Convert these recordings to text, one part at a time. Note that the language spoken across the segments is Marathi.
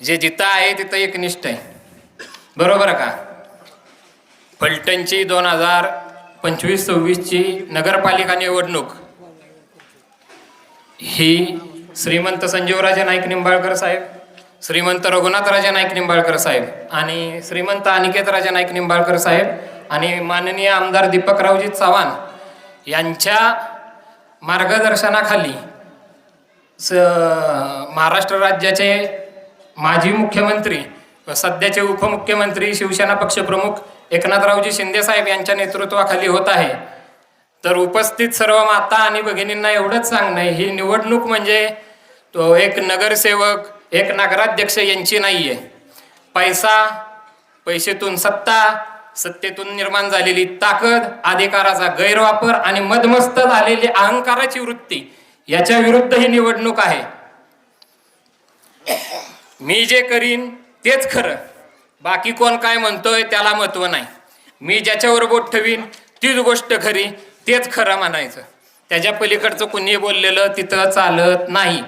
जे जिथं आहे तिथं एकनिष्ठ आहे. बरोबर का? फलटणची दोन हजार पंचवीस सव्वीसची नगरपालिका निवडणूक. ही श्रीमंत संजीवराजे नाईक निंबाळकर साहेब श्रीमंत रघुनाथराजे नाईक निंबाळकर साहेब आणि श्रीमंत अनिकेतराजे नाईक निंबाळकर साहेब आणि माननीय आमदार दीपकरावजी चव्हाण यांच्या मार्गदर्शनाखाली स महाराष्ट्र राज्याचे माजी मुख्यमंत्री व सध्याचे उपमुख्यमंत्री शिवसेना पक्षप्रमुख एकनाथरावजी शिंदेसाहेब यांच्या नेतृत्वाखाली होत आहे. तर उपस्थित सर्व माता आणि भगिनींना एवढंच सांगणं ही निवडणूक म्हणजे तो एक नगरसेवक एक नगराध्यक्ष यांची नाही आहे पैसा पैसेतून सत्ता सत्तेतून निर्माण झालेली ताकद अधिकाराचा गैरवापर आणि मदमस्त झालेली अहंकाराची वृत्ती याच्या विरुद्ध ही निवडणूक आहे. मी जे करीन तेच खरं. बाकी कोण काय म्हणतोय त्याला महत्त्व नाही. मी ज्याच्यावर बोट ठेवीन तीच गोष्ट खरी तेच खरं म्हणायचं. त्याच्या पलीकडचं कुणी बोललेलं तिथं चालत नाही.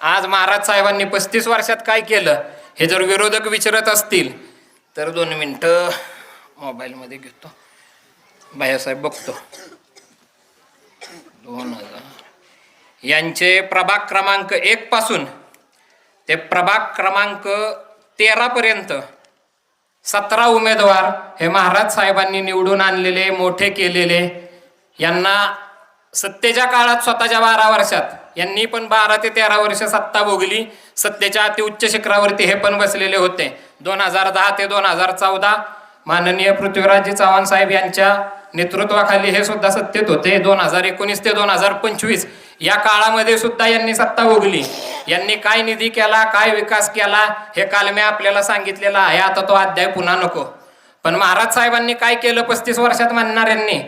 आज महाराज साहेबांनी पस्तीस वर्षात काय केलं हे जर विरोधक विचारत असतील तर दोन मिनटं मोबाईलमध्ये घेतो. भायासाहेब बघतो. दोन हजार. यांचे प्रभाग क्रमांक एक पासून ते प्रभाग क्रमांक तेरा पर्यंत सतरा उमेदवार हे महाराज साहेबांनी निवडून आणलेले मोठे केलेले. यांना सत्तेच्या काळात स्वतःच्या बारा वर्षात यांनी पण बारा ते तेरा वर्ष सत्ता भोगली. सत्तेच्या अतिउच्च शिखरावरती हे पण बसलेले होते. दोन हजार दहा ते दोन हजार चौदा माननीय पृथ्वीराजजी चव्हाण साहेब यांच्या नेतृत्वाखाली हे सुद्धा सत्तेत होते. दोन हजार एकोणीस ते दोन हजार पंचवीस या काळामध्ये सुद्धा यांनी सत्ता भोगली. यांनी काय निधी केला काय विकास केला हे काल मी आपल्याला सांगितलेला आहे. आता तो अध्याय पुन्हा नको. पण महाराज साहेबांनी काय केलं? पस्तीस वर्षात मानणाऱ्यांनी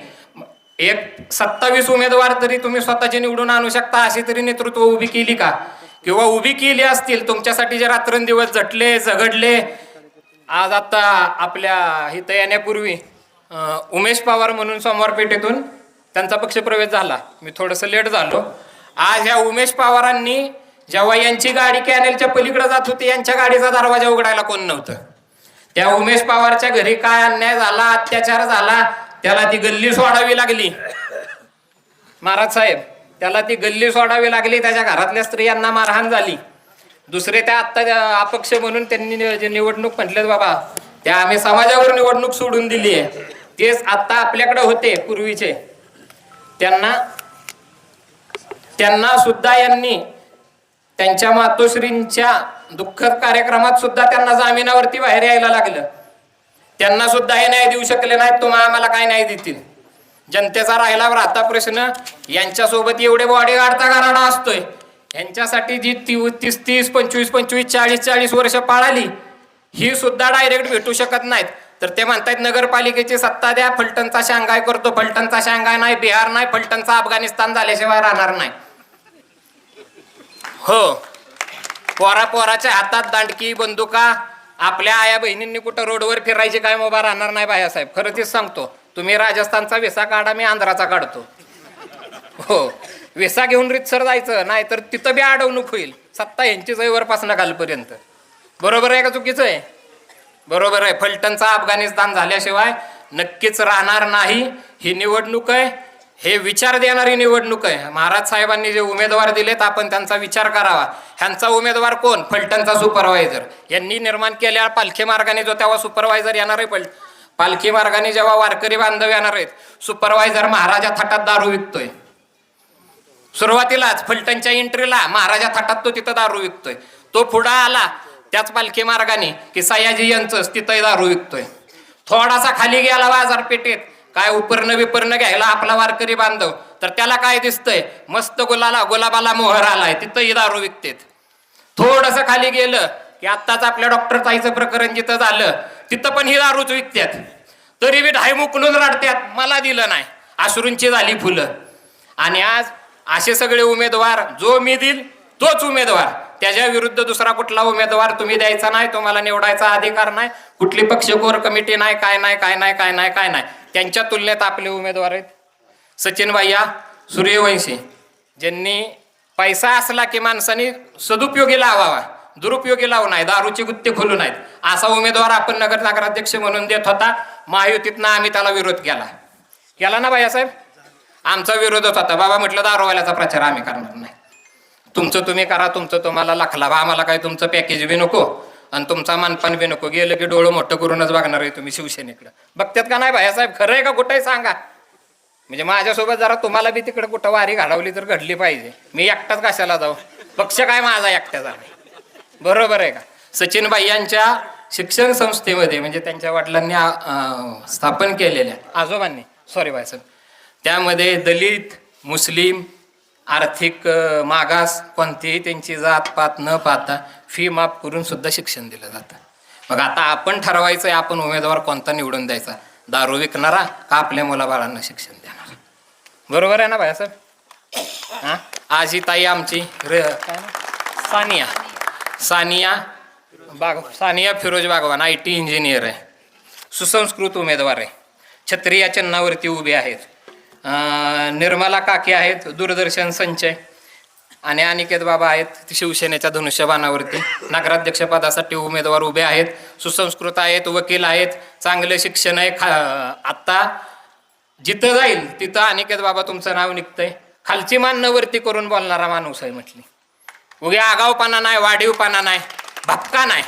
एक सत्तावीस उमेदवार तरी तुम्ही स्वतःचे निवडून आणू शकता अशी तरी नेतृत्व उभी केली का? किंवा उभी केली असतील तुमच्यासाठी जे रात्रंदिवस झटले झगडले आज आता आपल्या हित येण्यापूर्वी उमेश पवार म्हणून सोमवार पेठेतून त्यांचा पक्षप्रवेश झाला. मी थोडंसं लेट झालो. आज ह्या उमेश पवारांनी जेव्हा यांची गाडी कॅनेलच्या पलीकडे जात होती यांच्या गाडीचा दरवाजा उघडायला कोण नव्हतं. त्या उमेश पवारच्या घरी काय अन्याय झाला अत्याचार झाला त्याला ती गल्ली सोडावी लागली. महाराज साहेब त्याला ती गल्ली सोडावी लागली त्याच्या घरातल्या स्त्रियांना मारहाण झाली. दुसरे त्या आत्ता अपक्ष म्हणून त्यांनी जे निवडणूक म्हटलेत बाबा त्या आम्ही समाजावर निवडणूक सोडून दिली आहे तेच आत्ता आपल्याकडे होते पूर्वीचे. त्यांना त्यांना सुद्धा यांनी त्यांच्या मातोश्रींच्या दुःखद कार्यक्रमात सुद्धा त्यांना जामिनावरती बाहेर यायला लागलं. त्यांना सुद्धा हे न्याय देऊ शकले नाहीत तुम्हा आम्हाला काय न्याय देतील? जनतेचा राहिला राहता प्रश्न. यांच्यासोबत एवढे बॉडीगार्डचा गाराडा असतोय. यांच्यासाठी जी ती तीस तीस पंचवीस पंचवीस चाळीस चाळीस वर्ष पाळाली ही सुद्धा डायरेक्ट भेटू शकत नाहीत. तर ते म्हणतायत नगरपालिकेची सत्ता द्या फलटणचा शांघाय करतो. फलटणचा शांघाय नाही बिहार नाही फलटणचा अफगाणिस्तान झाल्याशिवाय राहणार नाही. हो. पोरा पोराच्या हातात दांडकी बंदुका आपल्या आया बहिणींनी कुठं रोडवर फिरायची काय मोबा राहणार नाही बायासाहेब खरं तेच सांगतो. तुम्ही राजस्थानचा विसा काढा मी आंध्राचा काढतो. हो. विसा घेऊन रितसर जायचं नाही तर तिथं बी अडवणूक होईल. सत्ता यांचीच आहे वरपासनं खालपर्यंत. बरोबर आहे का चुकीचं आहे? बरोबर आहे. फलटणचा अफगाणिस्तान झाल्याशिवाय नक्कीच राहणार नाही. ही निवडणूक आहे. हे विचार देणारी निवडणूक आहे. महाराज साहेबांनी जे उमेदवार दिलेत आपण त्यांचा विचार करावा. ह्यांचा उमेदवार कोण? फलटणचा सुपरवायझर. यांनी निर्माण केल्या पालखी मार्गाने जो तेव्हा सुपरवायझर येणार आहे फल पालखी मार्गाने जेव्हा वारकरी बांधव येणार आहेत सुपरवायझर महाराजा थाटात दारू विकतोय. सुरुवातीलाच फलटणच्या एंट्रीला महाराजा थाटात तो तिथं दारू विकतोय. तो पुढं आला. त्याच पालखी मार्गाने की सयाजी यांचंच तिथं दारू विकतोय. थोडासा खाली गेला बाजारपेठेत काय उपरणं विपर्ण घ्यायला आपला वारकरी बांधव तर त्याला काय दिसतंय? मस्त गुलाला गुलाबाला मोहर आलाय तिथंही दारू विकतेत. थोडस खाली गेलं की आत्ताच आपल्या डॉक्टर ताईचं प्रकरण जिथं झालं तिथं पण ही दारूच विकत्यात. तरी बी ढाई मुकलून रडत्यात मला दिलं नाही. अश्रूंची झाली फुलं. आणि आज असे सगळे उमेदवार जो मी देईल तोच उमेदवार. त्याच्या विरुद्ध दुसरा कुठला उमेदवार तुम्ही द्यायचा नाही तुम्हाला निवडायचा अधिकार नाही कुठली पक्ष कोर कमिटी नाही काय नाही काय नाही काय नाही काय नाही. त्यांच्या तुलनेत आपले उमेदवार आहेत. सचिन भैया सूर्यवंशी ज्यांनी पैसा असला की माणसाने सदुपयोगी लावावा दुरुपयोगी लावू नाही दारूची गुत्ते खोलू नाहीत असा उमेदवार आपण नगर नगराध्यक्ष म्हणून देत होता महायुतीतनं आम्ही त्याला विरोध केला. केला ना बायासाहेब आमचा विरोधच होता. बाबा म्हटलं दारूवाल्याचा प्रचार आम्ही करणार नाही. तुमचं तुम्ही करा तुमचं तुम्हाला लाखला बा आम्हाला काय तुमचं पॅकेज बी नको. आणि तुमचा मानपान बी नको. गेलं की डोळं मोठं करूनच बघणार आहे तुम्ही शिवसेनेकडं. बघतात का नाही भायासाहेब खरं आहे का कुठंही सांगा. म्हणजे माझ्यासोबत जरा तुम्हाला बी तिकडे कुठं वारी घडवली तर घडली पाहिजे. मी एकटाच कशाला जाऊ? पक्ष काय माझा एकट्याचा बरोबर आहे का? सचिन यांच्या शिक्षण संस्थेमध्ये म्हणजे त्यांच्या वडिलांनी स्थापन केलेल्या आजोबांनी सॉरी भाईसाहेब त्यामध्ये दलित मुस्लिम आर्थिक मागास कोणतीही त्यांची जात पात न पाहता फी माफ करून सुद्धा शिक्षण दिलं जातं. मग आता आपण ठरवायचं आहे आपण उमेदवार कोणता निवडून द्यायचा? दारू विकणारा का आपल्या मुलाबाळांना शिक्षण देणार? बरोबर आहे ना भाया सर हां? आजी ताई आमची र Sania. Sania Bag Sania Firoz Bagwan I T engineer आहे. सुसंस्कृत उमेदवार आहे. छत्री या चिन्हावरती उभे आहेत. निर्मला काकी आहेत दूरदर्शन संचय आणि अनिकेत बाबा आहेत शिवसेनेच्या धनुष्यबाणावरती. नगराध्यक्षपदासाठी उमेदवार उभे आहेत सुसंस्कृत आहेत वकील आहेत चांगलं शिक्षण आहे खा आत्ता जिथं जाईल तिथं अनिकेत बाबा तुमचं नाव निघतंय. खालची मान्यवरती करून बोलणारा माणूस आहे म्हटली. उग्या आगावपणा नाही वाढीवपणा नाही भपका नाही.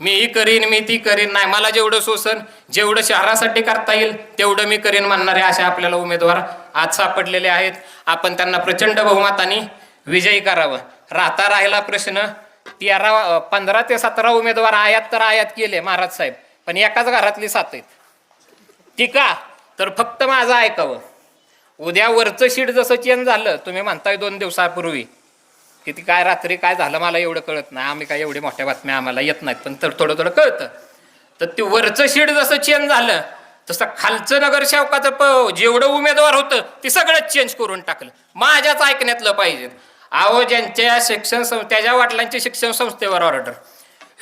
मी ही करीन मी ती करीन नाही मला जेवढं सोसन जेवढं शहरासाठी करता येईल तेवढं मी करीन म्हणणारे असे आपल्याला उमेदवार आज सापडलेले आहेत. आपण त्यांना प्रचंड बहुमताने विजयी करावं. राहता राहिला प्रश्न तेरा पंधरा ते सतरा उमेदवार आयात तर आयात केले महाराज साहेब. पण एकाच घरातली सात आहेत. ती का तर फक्त माझं ऐकावं. उद्या वरचं शीट जसं चेंज झालं तुम्ही म्हणताय दोन दिवसापूर्वी. किती काय रात्री काय झालं मला एवढं कळत नाही. आम्ही काय एवढी मोठ्या बातम्या आम्हाला येत नाहीत पण तर थोडं थोडं कळतं. तर ते वरचं शीट जसं चेंज झालं तसं खालचं नगरसेवकाचं प जेवढं उमेदवार होतं ते सगळंच चेंज करून टाकलं. माझ्याच ऐकण्यातलं पाहिजे. अहो ज्यांच्या शिक्षण सं त्याच्या वाटलांच्या शिक्षण संस्थेवर ऑर्डर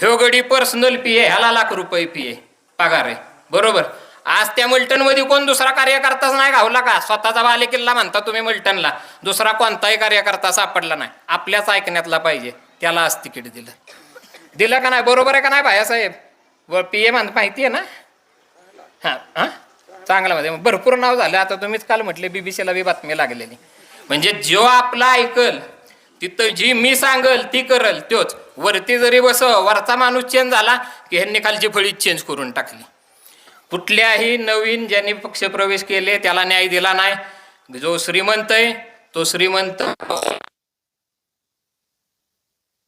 ह्यो गडी पर्सनल पी ए ह्याला लाख रुपये पी ए पगार आहे. बरोबर? आज त्या मल्टनमध्ये कोण दुसरा कार्यकर्ताच नाही घावला का? स्वतःचा बालेकिल्ला म्हणता तुम्ही मल्टनला दुसरा कोणताही कार्यकर्ता सापडला नाही. आपल्याच ऐकण्यातला पाहिजे. त्याला आज तिकीट दिलं. दिलं का नाही? बरोबर आहे का नाही भायासाहेब? व पी ए म्हण माहिती आहे ना? हां हां? चांगलं मध्ये भरपूर नाव झालं. आता तुम्हीच काल म्हटले बीबीसीला बी बातमी लागलेली. म्हणजे जो आपला ऐकल तिथं जी मी सांगल ती करल तोच. वरती जरी बस वरचा माणूस चेंज झाला की ह्यांनी खालची फळी चेंज करून टाकली. कुठल्याही नवीन ज्यांनी पक्षप्रवेश केले त्याला न्याय दिला नाही. जो श्रीमंत आहे तो श्रीमंत.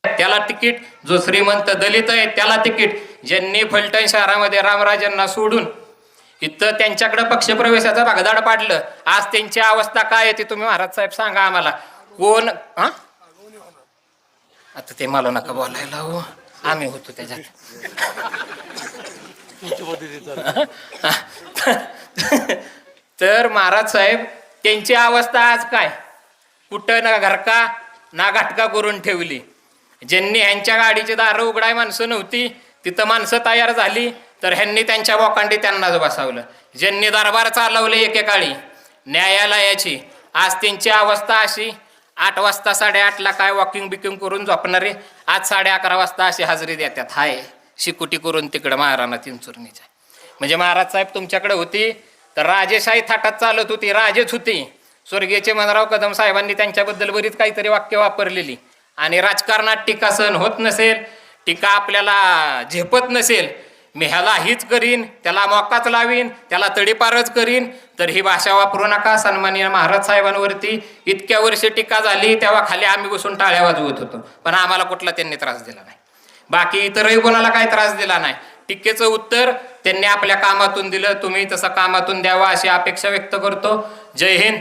त्याला तिकीट जो श्रीमंत दलित आहे त्याला तिकीट. ज्यांनी फलटण शहरामध्ये रामराजांना सोडून इथं त्यांच्याकडे पक्षप्रवेशाचं भागदाड पाडलं. आज त्यांची अवस्था काय आहे ती तुम्ही महाराज साहेब सांगा आम्हाला. कोण? हा? आता ते मला नका बोलायला हो. आम्ही होतो त्याच्यात. तर महाराज साहेब त्यांची अवस्था आज काय? कुठं ना घरका ना घाटका करून ठेवली? ज्यांनी ह्यांच्या गाडीची दारं उघडाय माणसं नव्हती तिथं माणसं तयार झाली तर ह्यांनी त्यांच्या बोकांडी त्यांनाच बसावलं. ज्यांनी दरबार चालवले एकेकाळी न्यायालयाची आज त्यांची अवस्था अशी आठ वाजता साडेआठला काय वॉकिंग बिकिंग करून झोपणारे आज साडे अकरा वाजता अशी हजेरी देतात. हाय शिकुटी करून तिकडं महाराणा चिंचुर्णीच्या म्हणजे महाराज साहेब तुमच्याकडे होती तर राजेशाही थाटात चालत होती राजेच होती. स्वर्गीयचे मनराव कदम साहेबांनी त्यांच्याबद्दल बरीच काहीतरी वाक्य वापरलेली. आणि राजकारणात टीका सहन होत नसेल टीका आपल्याला झेपत नसेल मी ह्याला हीच करीन त्याला मोकाच लावीन त्याला तडीपारच करीन तर ही भाषा वापरू नका सन्मान्य महाराज साहेबांवरती. इतक्या वर्षे टीका झाली तेव्हा खाली आम्ही बसून टाळ्या वाजवत होतो. पण आम्हाला कुठला त्यांनी त्रास दिला नाही. बाकी इतरही कोणाला काही त्रास दिला नाही. टीकेचं उत्तर त्यांनी आपल्या कामातून दिलं तुम्ही तसं कामातून द्यावा अशी अपेक्षा व्यक्त करतो. जय हिंद.